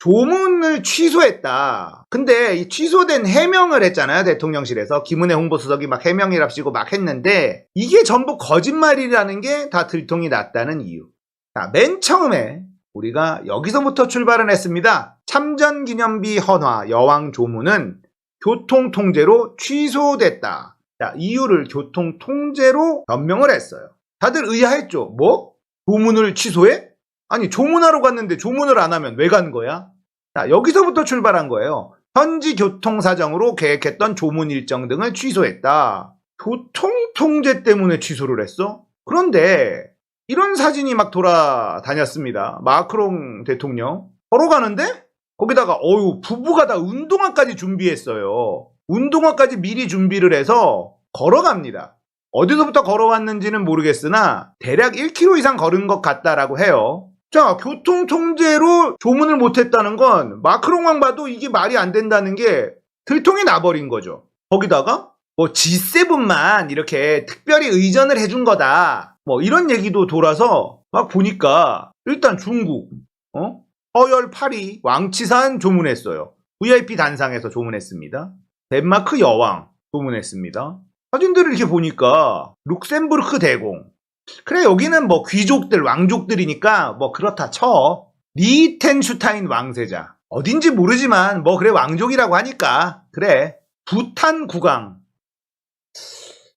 조문을 취소했다. 근데 이 취소된 해명을 했잖아요. 대통령실에서. 김은혜 홍보수석이 막 해명이랍시고 막 했는데 이게 전부 거짓말이라는 게 다 들통이 났다는 이유. 자, 맨 처음에 우리가 여기서부터 출발을 했습니다. 참전기념비 헌화 여왕 조문은 교통 통제로 취소됐다. 자, 이유를 교통 통제로 변명을 했어요. 다들 의아했죠. 뭐? 조문을 취소해? 아니, 조문하러 갔는데 조문을 안 하면 왜 간 거야? 자, 여기서부터 출발한 거예요. 현지 교통 사정으로 계획했던 조문 일정 등을 취소했다. 교통 통제 때문에 취소를 했어? 그런데 이런 사진이 막 돌아다녔습니다. 마크롱 대통령 걸어가는데 거기다가 어유 부부가 다 운동화까지 준비했어요. 운동화까지 미리 준비를 해서 걸어갑니다. 어디서부터 걸어왔는지는 모르겠으나 대략 1km 이상 걸은 것 같다라고 해요. 자, 교통 통제로 조문을 못했다는 건 마크롱 왕 봐도 이게 말이 안 된다는 게 들통이 나버린 거죠. 거기다가 뭐 G7만 이렇게 특별히 의전을 해준 거다. 뭐 이런 얘기도 돌아서 막 보니까 일단 중국, 어? 허열 8위 왕치산 조문했어요. VIP 단상에서 조문했습니다. 덴마크 여왕 조문했습니다. 사진들을 이렇게 보니까 룩셈부르크 대공. 그래 여기는 뭐 귀족들 왕족들이니까 뭐 그렇다 쳐. 리텐슈타인 왕세자. 어딘지 모르지만 뭐 그래 왕족이라고 하니까 그래. 부탄 국왕.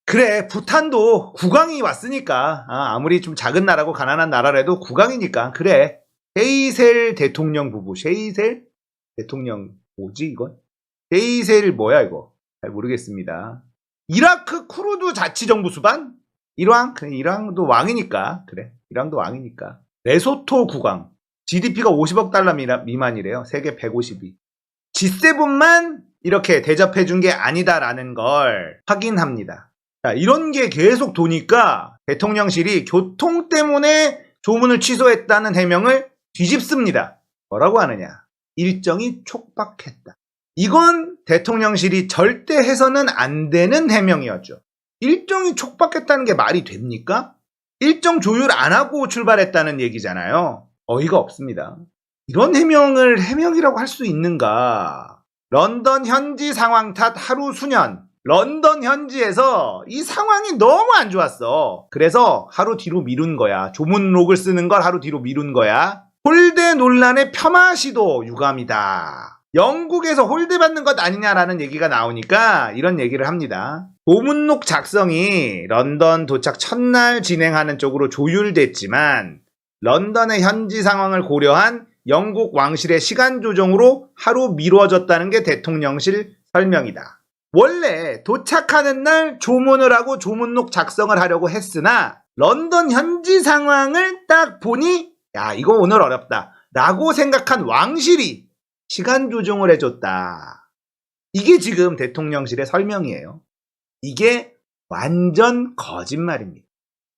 그래 부탄도 국왕이 왔으니까 아, 아무리 좀 작은 나라고 가난한 나라라도 국왕이니까 그래. 쉐이셀 대통령 부부. 쉐이셀 대통령 뭐지 이건? 쉐이셀 뭐야 이거? 잘 모르겠습니다. 이라크 쿠르드 자치정부 수반? 이랑 그래 이랑도 왕이니까 그래. 이랑도 왕이니까. 레소토 국왕. GDP가 50억 달러 미만이래요. 세계 150위 G7만 이렇게 대접해 준 게 아니다라는 걸 확인합니다. 자, 이런 게 계속 도니까 대통령실이 교통 때문에 조문을 취소했다는 해명을 뒤집습니다. 뭐라고 하느냐. 일정이 촉박했다. 이건 대통령실이 절대 해서는 안 되는 해명이었죠 일정이 촉박했다는 게 말이 됩니까? 일정 조율 안 하고 출발했다는 얘기잖아요. 어이가 없습니다. 이런 해명을 해명이라고 할 수 있는가? 런던 현지 상황 탓 하루 수년. 런던 현지에서 이 상황이 너무 안 좋았어. 그래서 하루 뒤로 미룬 거야. 조문록을 쓰는 걸 하루 뒤로 미룬 거야. 홀대 논란의 폄하 시도 유감이다. 영국에서 홀대 받는 것 아니냐라는 얘기가 나오니까 이런 얘기를 합니다. 고문록 작성이 런던 도착 첫날 진행하는 쪽으로 조율됐지만 런던의 현지 상황을 고려한 영국 왕실의 시간 조정으로 하루 미뤄졌다는 게 대통령실 설명이다. 원래 도착하는 날 조문을 하고 조문록 작성을 하려고 했으나 런던 현지 상황을 딱 보니 야 이거 오늘 어렵다 라고 생각한 왕실이 시간 조정을 해줬다. 이게 지금 대통령실의 설명이에요. 이게 완전 거짓말입니다.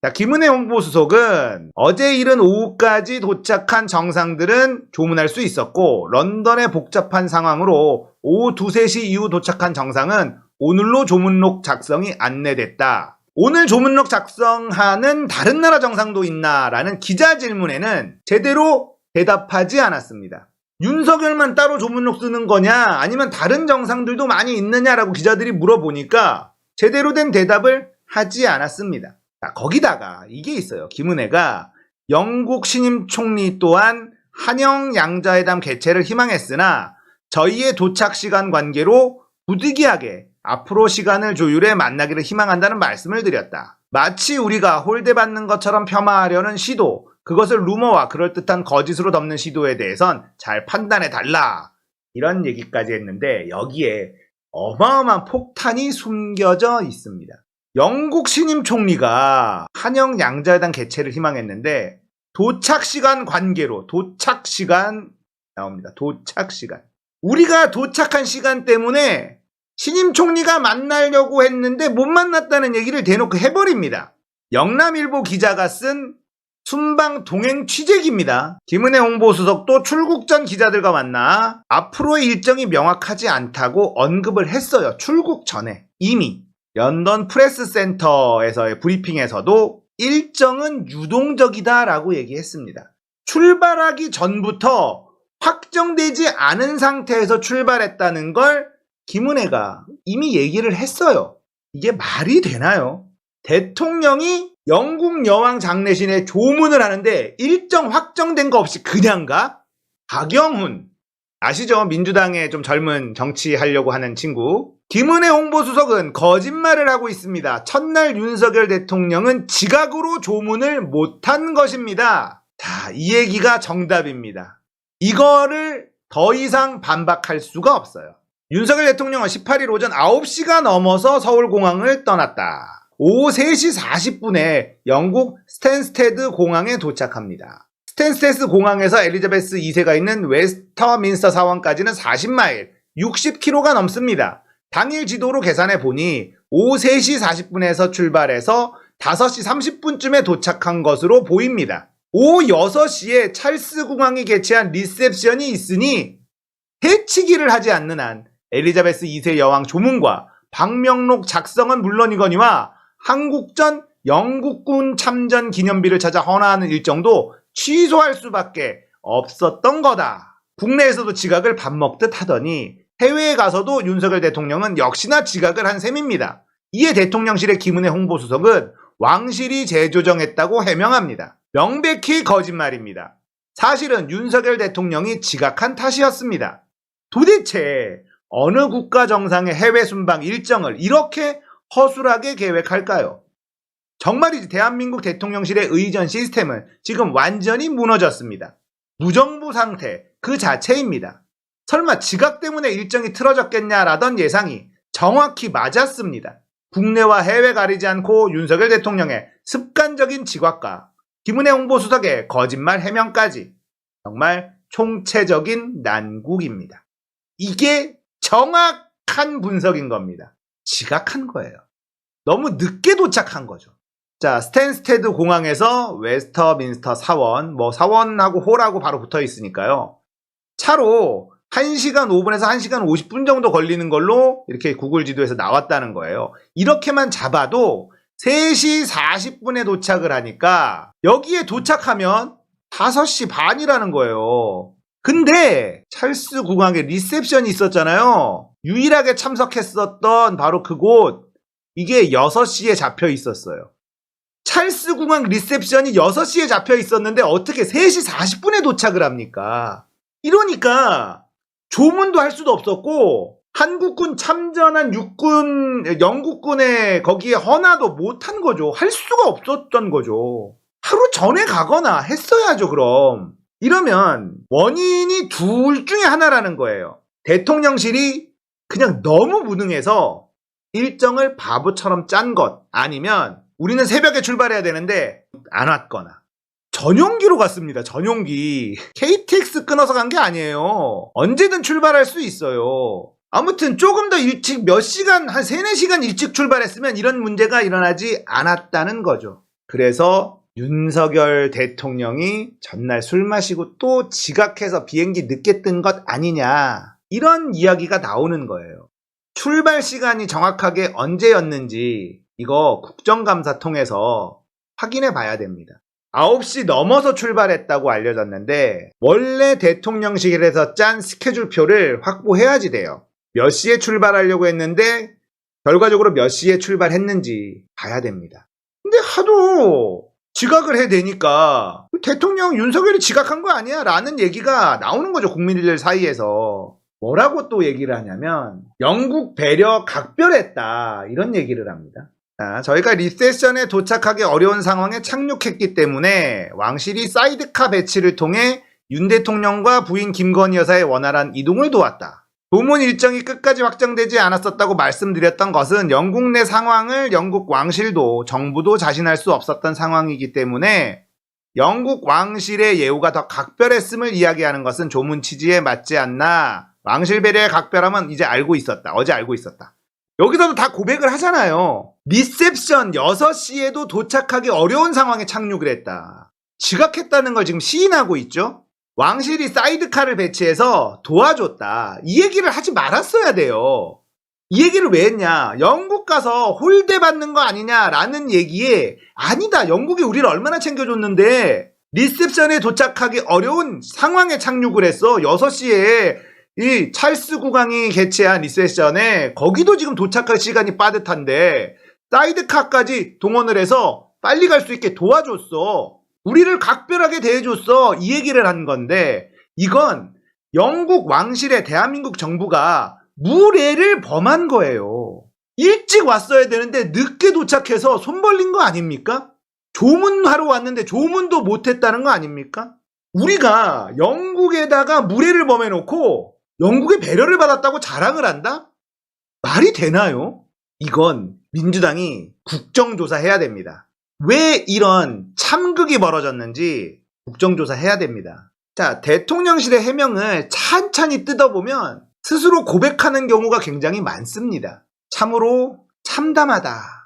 자, 김은혜 홍보수석은 어제 이른 오후까지 도착한 정상들은 조문할 수 있었고, 런던의 복잡한 상황으로 오후 2, 3시 이후 도착한 정상은 오늘로 조문록 작성이 안내됐다. 오늘 조문록 작성하는 다른 나라 정상도 있나 라는 기자 질문에는 제대로 대답하지 않았습니다. 윤석열만 따로 조문록 쓰는 거냐 아니면 다른 정상들도 많이 있느냐라고 기자들이 물어보니까 제대로 된 대답을 하지 않았습니다. 자, 거기다가 이게 있어요. 김은혜가 영국 신임 총리 또한 한영 양자회담 개최를 희망했으나 저희의 도착 시간 관계로 부득이하게 앞으로 시간을 조율해 만나기를 희망한다는 말씀을 드렸다. 마치 우리가 홀대받는 것처럼 폄하하려는 시도, 그것을 루머와 그럴듯한 거짓으로 덮는 시도에 대해선 잘 판단해 달라. 이런 얘기까지 했는데 여기에 어마어마한 폭탄이 숨겨져 있습니다. 영국 신임 총리가 한영 양자회담 개최를 희망했는데 도착 시간 관계로 도착 시간 나옵니다. 도착 시간. 우리가 도착한 시간 때문에 신임 총리가 만나려고 했는데 못 만났다는 얘기를 대놓고 해버립니다. 영남일보 기자가 쓴 순방 동행 취재기입니다. 김은혜 홍보수석도 출국 전 기자들과 만나 앞으로의 일정이 명확하지 않다고 언급을 했어요. 출국 전에 이미 런던 프레스 센터에서의 브리핑에서도 일정은 유동적이다라고 얘기했습니다. 출발하기 전부터 확정되지 않은 상태에서 출발했다는 걸 김은혜가 이미 얘기를 했어요. 이게 말이 되나요? 대통령이 영국 여왕 장례신에 조문을 하는데 일정 확정된 거 없이 그냥 가? 박영훈. 아시죠? 민주당의 좀 젊은 정치하려고 하는 친구. 김은혜 홍보수석은 거짓말을 하고 있습니다. 첫날 윤석열 대통령은 지각으로 조문을 못한 것입니다. 자, 이 얘기가 정답입니다. 이거를 더 이상 반박할 수가 없어요. 윤석열 대통령은 18일 오전 9시가 넘어서 서울공항을 떠났다. 오후 3시 40분에 영국 스탠스테드 공항에 도착합니다. 스탠스테드 공항에서 엘리자베스 2세가 있는 웨스터민스터 사원까지는 40마일, 60km가 넘습니다. 당일 지도로 계산해 보니 오후 3시 40분에서 출발해서 5시 30분쯤에 도착한 것으로 보입니다. 오후 6시에 찰스 공항이 개최한 리셉션이 있으니 해치기를 하지 않는 한 엘리자베스 2세 여왕 조문과 방명록 작성은 물론이거니와 한국전 영국군 참전 기념비를 찾아 헌화하는 일정도 취소할 수밖에 없었던 거다. 국내에서도 지각을 밥 먹듯 하더니 해외에 가서도 윤석열 대통령은 역시나 지각을 한 셈입니다. 이에 대통령실의 김은혜 홍보수석은 왕실이 재조정했다고 해명합니다. 명백히 거짓말입니다. 사실은 윤석열 대통령이 지각한 탓이었습니다. 도대체 어느 국가 정상의 해외 순방 일정을 이렇게 허술하게 계획할까요? 정말이지 대한민국 대통령실의 의전 시스템은 지금 완전히 무너졌습니다. 무정부 상태 그 자체입니다. 설마 지각 때문에 일정이 틀어졌겠냐라던 예상이 정확히 맞았습니다. 국내와 해외 가리지 않고 윤석열 대통령의 습관적인 지각과 김은혜 홍보수석의 거짓말 해명까지 정말 총체적인 난국입니다. 이게 정확한 분석인 겁니다. 지각한 거예요. 너무 늦게 도착한 거죠. 자, 스탠스테드 공항에서 웨스터민스터 사원, 뭐 사원하고 홀하고 바로 붙어 있으니까요. 차로 1시간 5분에서 1시간 50분 정도 걸리는 걸로 이렇게 구글 지도에서 나왔다는 거예요. 이렇게만 잡아도 3시 40분에 도착을 하니까 여기에 도착하면 5시 반이라는 거예요. 근데 찰스 공항에 리셉션이 있었잖아요. 유일하게 참석했었던 바로 그곳 이게 6시에 잡혀 있었어요. 찰스 공항 리셉션이 6시에 잡혀 있었는데 어떻게 3시 40분에 도착을 합니까? 이러니까 조문도 할 수도 없었고 한국군 참전한 육군 영국군에 거기에 헌화도 못한 거죠. 할 수가 없었던 거죠. 하루 전에 가거나 했어야죠, 그럼. 이러면 원인이 둘 중에 하나라는 거예요. 대통령실이 그냥 너무 무능해서 일정을 바보처럼 짠 것 아니면 우리는 새벽에 출발해야 되는데 안 왔거나 전용기로 갔습니다. 전용기. KTX 끊어서 간 게 아니에요. 언제든 출발할 수 있어요. 아무튼 조금 더 일찍 몇 시간, 한 3, 4시간 일찍 출발했으면 이런 문제가 일어나지 않았다는 거죠. 그래서 윤석열 대통령이 전날 술 마시고 또 지각해서 비행기 늦게 뜬 것 아니냐. 이런 이야기가 나오는 거예요. 출발 시간이 정확하게 언제였는지 이거 국정감사 통해서 확인해 봐야 됩니다. 9시 넘어서 출발했다고 알려졌는데 원래 대통령실에서 짠 스케줄표를 확보해야지 돼요. 몇 시에 출발하려고 했는데 결과적으로 몇 시에 출발했는지 봐야 됩니다. 근데 하도 지각을 해대니까 대통령 윤석열이 지각한 거 아니야? 라는 얘기가 나오는 거죠. 국민들 사이에서. 뭐라고 또 얘기를 하냐면 영국 배려 각별했다. 이런 얘기를 합니다. 자, 저희가 리세션에 도착하기 어려운 상황에 착륙했기 때문에 왕실이 사이드카 배치를 통해 윤 대통령과 부인 김건희 여사의 원활한 이동을 도왔다. 도문 일정이 끝까지 확정되지 않았었다고 말씀드렸던 것은 영국 내 상황을 영국 왕실도 정부도 자신할 수 없었던 상황이기 때문에 영국 왕실의 예우가 더 각별했음을 이야기하는 것은 조문 취지에 맞지 않나. 왕실 배려의 각별함은 이제 알고 있었다. 어제 알고 있었다. 여기서도 다 고백을 하잖아요. 리셉션 6시에도 도착하기 어려운 상황에 착륙을 했다. 지각했다는 걸 지금 시인하고 있죠? 왕실이 사이드카를 배치해서 도와줬다. 이 얘기를 하지 말았어야 돼요. 이 얘기를 왜 했냐? 영국 가서 홀대 받는 거 아니냐라는 얘기에 아니다. 영국이 우리를 얼마나 챙겨줬는데 리셉션에 도착하기 어려운 상황에 착륙을 했어. 6시에 이 찰스 국왕이 개최한 리셉션에 거기도 지금 도착할 시간이 빠듯한데 사이드카까지 동원을 해서 빨리 갈 수 있게 도와줬어. 우리를 각별하게 대해줬어. 이 얘기를 한 건데 이건 영국 왕실의 대한민국 정부가 무례를 범한 거예요. 일찍 왔어야 되는데 늦게 도착해서 손 벌린 거 아닙니까? 조문하러 왔는데 조문도 못했다는 거 아닙니까? 우리가 영국에다가 무례를 범해놓고 영국의 배려를 받았다고 자랑을 한다? 말이 되나요? 이건 민주당이 국정조사 해야 됩니다. 왜 이런 참극이 벌어졌는지 국정조사 해야 됩니다. 자, 대통령실의 해명을 찬찬히 뜯어보면 스스로 고백하는 경우가 굉장히 많습니다. 참으로 참담하다.